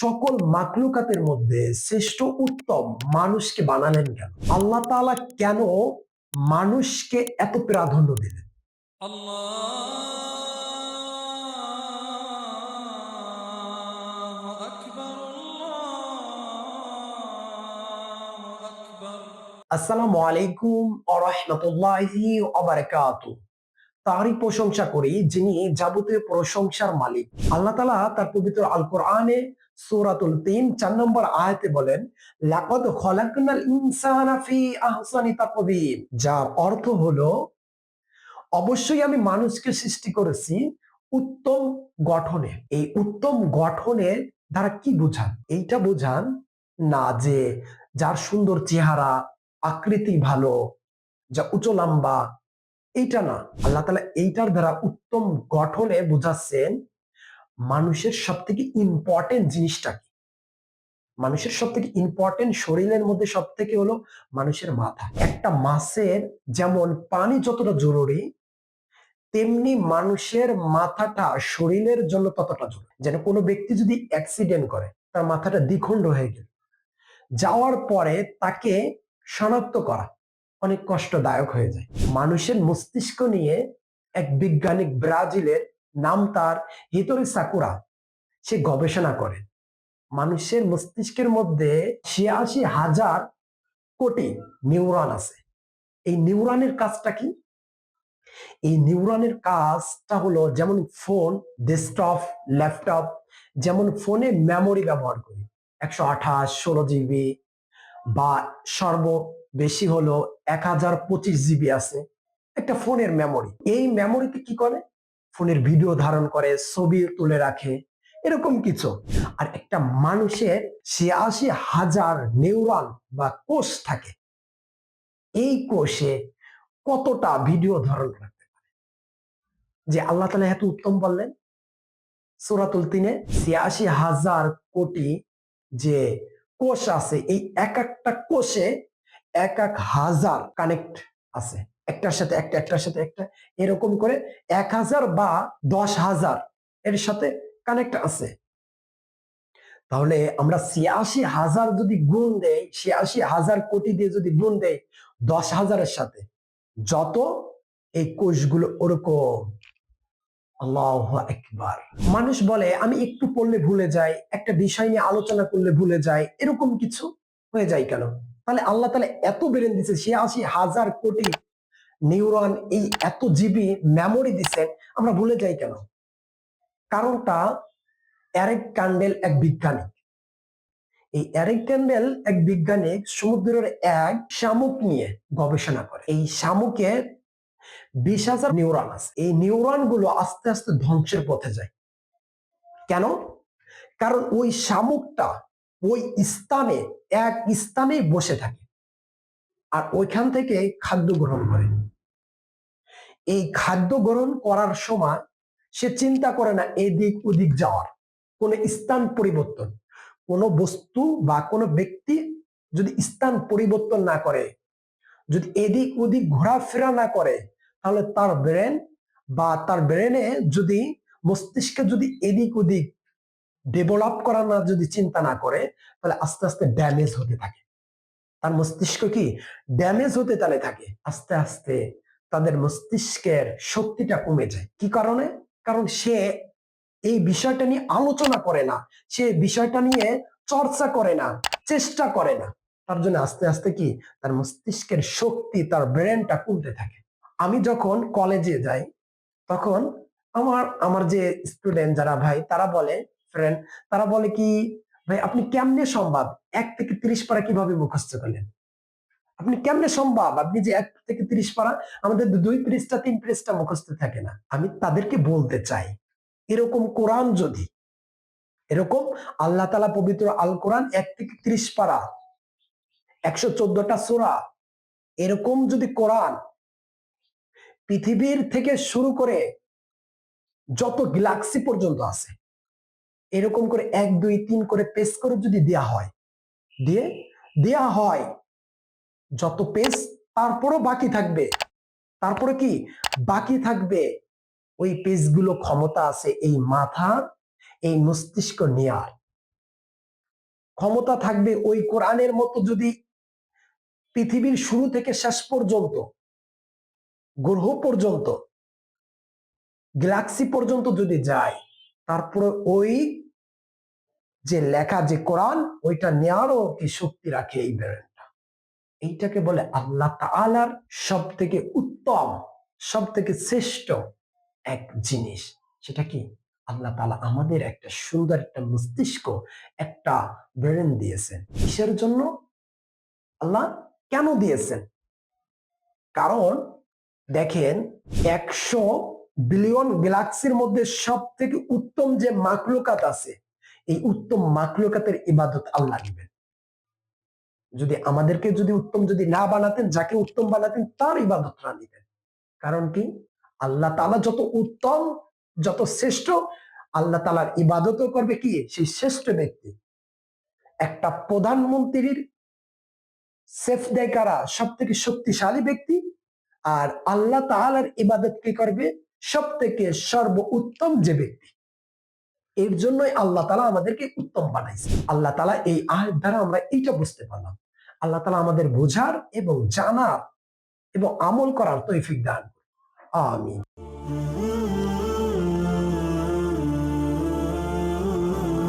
সকল মাকলুকাতের মধ্যে শ্রেষ্ঠ উত্তম মানুষকে বানালেন কেন? আল্লাহ তালা কেন মানুষকে এত প্রাধান্য দিলেন? আসসালামু আলাইকুম আরহামতুল্লাহি অবরাকাতু তারই প্রশংসা করি যিনি যাবতীয় প্রশংসার মালিক। আল্লাহ তালা তার পবিত্র আল কোরআনে সূরাতুল তিন, চার নম্বর আয়াতে বলেন, লাকাদ খলাকনাল ইনসানা ফি আহসানি তাকবীম যার অর্থ হলো, অবশ্যই আমি মানুষকে সৃষ্টি করেছি উত্তম গঠনে। এই উত্তম গঠনের দ্বারা কি বোঝান? এইটা বোঝান না যে যার সুন্দর চেহারা, আকৃতি ভালো, যা উঁচু লম্বা, এইটা না। আল্লাহ তালা এইটার দ্বারা উত্তম গঠনে বোঝাচ্ছেন মানুষের সব থেকে ইম্পর্টেন্ট জিনিসটা কি? মানুষের সব থেকে ইম্পর্টেন্ট শরীরের মধ্যে সব থেকে হলো মানুষের মাথা। একটা মাছের যেমন পানি যতটা জরুরি, তেমনি মানুষের মাথাটা শরীরের জন্য ততটা জরুরি। যেন কোনো ব্যক্তি যদি অ্যাক্সিডেন্ট করে, তার মাথাটা দ্বিখণ্ড হয়ে গেল যাওয়ার পরে তাকে শনাক্ত করা অনেক কষ্টদায়ক হয়ে যায়। মানুষের মস্তিষ্ক নিয়ে এক বিজ্ঞানিক ব্রাজিলের নাম তার হিতরি সাকুরা। সে গবেষণা করে। মানুষের মস্তিষ্কের মধ্যে ছিয়াশি হাজার কোটি নিউরন আছে। এই নিউরনের কাজটা কি? এই নিউরনের কাজটা হলো যেমন ফোন, ডেস্কটপ, ল্যাপটপ, যেমন ফোনে মেমোরি ব্যবহার করি। একশো আঠাশ, ষোলো জিবি বা সর্ব বেশি হলো এক হাজার পঁচিশ জিবি আছে। একটা ফোনের মেমোরি। এই মেমোরিতে কি করে? ফোনের ভিডিও ধারণ করে, ছবি তুলে রাখে, এরকম কিছু। আর একটা মানুষের ছিয়াশি হাজার নিউরন বা কোষ থাকে। এই কোষে কতটা ভিডিও ধারণ রাখতে পারে? যে আল্লাহ তালা এত উত্তম বললেন। সুরাতুল তিনে, ছিয়াশি হাজার কোটি যে কোষ আছে, এই এক একটা কোষে এক এক হাজার কানেক্ট আছে। একটার সাথে একটা, একটার সাথে একটা, এরকম করে এক হাজার বা দশ হাজার এর সাথে কানেক্ট আছে। তাহলে আমরা ছিয়াশি হাজার যদি গুণ দেই, ছিয়াশি হাজার কোটি দিয়ে যদি গুণ দেই, দশ হাজারের সাথে যত এই কোষগুলো ওরকম। আল্লাহ একবার মানুষ বলে, আমি একটু পড়লে ভুলে যাই, একটা বিষয় নিয়ে আলোচনা করলে ভুলে যাই। এরকম কিছু হয়ে যায় কেন? তাহলে আল্লাহ তাহলে এত বেড়ে দিচ্ছে ছিয়াশি হাজার কোটি নিউরন এই এত জিবি মেমোরি দিচ্ছেন আমরা ভুলে যাই কেন? কারণটা অ্যারেক ক্যান্ডেল এক বিজ্ঞানিক। এই অ্যারেক ক্যান্ডেল এক বিজ্ঞানিক সমুদ্রের এক শামুক নিয়ে গবেষণা করে। এই শামুকের বিশ হাজার নিউরন আছে। এই নিউরনগুলো আস্তে আস্তে ধ্বংসের পথে যায়। কেন? কারণ ওই শামুকটা ওই স্থানে, এক স্থানেই বসে থাকে। আর ওইখান থেকে খাদ্য গ্রহণ করে। এই খাদ্য গ্রহণ করার সময় সে চিন্তা করে না, এদিক ওদিক যাওয়ার। কোন স্থান পরিবর্তন। কোন বস্তু বা কোনো ব্যক্তি যদি স্থান পরিবর্তন না করে, যদি এদিক ওদিক ঘোরাফেরা না করে, তাহলে তার ব্রেন বা তার ব্রেনে যদি মস্তিষ্কে যদি এদিক ওদিক ডেভেলপ করা না যদি চিন্তা না করে, তাহলে আস্তে আস্তে ড্যামেজ হতে থাকে। তার মস্তিষ্ক কি? ড্যামেজ হতে তাহলে থাকে। আস্তে আস্তে তাদের মস্তিষ্কের শক্তিটা কমে যায়। কি কারণে? কারণ সে এই বিষয়টা নিয়ে আলোচনা করে না। সে বিষয়টা নিয়ে চর্চা করে না, চেষ্টা করে না। তার জন্য আস্তে আস্তে কি? তার মস্তিষ্কের শক্তি, তার ব্রেনটা কমতে থাকে। আমি যখন কলেজে যাই, তখন আমার আমার যে স্টুডেন্ট যারা ভাই, তারা বলে ফ্রেন্ড তারা বলে কি, ভাই, আপনি কেমনে সম্ভব? এক থেকে তিরিশ পারা কীভাবে মুখস্থ করলেন? আপনি কেমনে সম্ভব? আপনি যে এক থেকে তিরিশ পারা, আমাদের দুই পৃষ্ঠা, তিন পৃষ্ঠা মুখস্থ থাকে না। আমি তাদেরকে বলতে চাই, এরকম কোরআন যদি, এরকম আল্লাহ তালা পবিত্র আল কোরআন এক থেকে ত্রিশ পারা, একশো চোদ্দটা সোরা, এরকম যদি কোরআন পৃথিবীর থেকে শুরু করে যত গ্যালাক্সি পর্যন্ত আছে, এরকম করে এক, দুই, তিন করে পেস করে যদি দেয়া হয়, দিয়ে, দেয়া হয় যত পেজ তারপরও বাকি থাকবে। তারপরে কি? বাকি থাকবে ওই পেজগুলো ক্ষমতা আছে এই মাথা, এই মস্তিষ্ক নেয়ার ক্ষমতা থাকবে ওই কোরআনের মতো যদি পৃথিবীর শুরু থেকে শেষ পর্যন্ত, গ্রহ পর্যন্ত, গ্যালাক্সি পর্যন্ত যদি যায়, তারপরে ওই যে লেখা যে কোরআন, ওইটা নেওয়ারও কি শক্তি রাখে এই ব্রেনটা এইটাকে বলে আল্লাহ তাআলার সব থেকে উত্তম সব থেকে শ্রেষ্ঠ এক জিনিস। সেটা কি? আল্লাহ তাআলা আমাদের একটা সুন্দর একটা মস্তিষ্ক, একটা ব্রেন দিয়েছেন। কিসের জন্য? আল্লাহ কেন দিয়েছেন? কারণ দেখেন, একশো বিলিয়ন গ্যালাক্সির মধ্যে সব থেকে উত্তম যে মাকলুকাত আছে, এই উত্তম মাকলুকাতের ইবাদত আল্লাহ নেবেন যদি আমাদেরকে যদি উত্তম যদি না বানাতেন, যাকে উত্তম বানাতেন, তার ইবাদতরা নিতেন। কারণ কি? আল্লাহ তালা যত উত্তম, যত শ্রেষ্ঠ, আল্লাহ তালার ইবাদতও করবে কি? সেই শ্রেষ্ঠ ব্যক্তি। একটা প্রধানমন্ত্রীর সেফ দেয় কারা? সব থেকে শক্তিশালী ব্যক্তি। আর আল্লাহ তাআলার ইবাদত কি করবে? সব থেকে সর্ব উত্তম যে ব্যক্তি। এর জন্যই আল্লাহ তালা আমাদেরকে উত্তম বানাইছে। আল্লাহ তালা এই আয়ের দ্বারা আমরা এইটা বুঝতে পারলাম। আল্লাহ তালা আমাদের বোঝার এবং জানার এবং আমল করার তৈফিক দান। আমিন।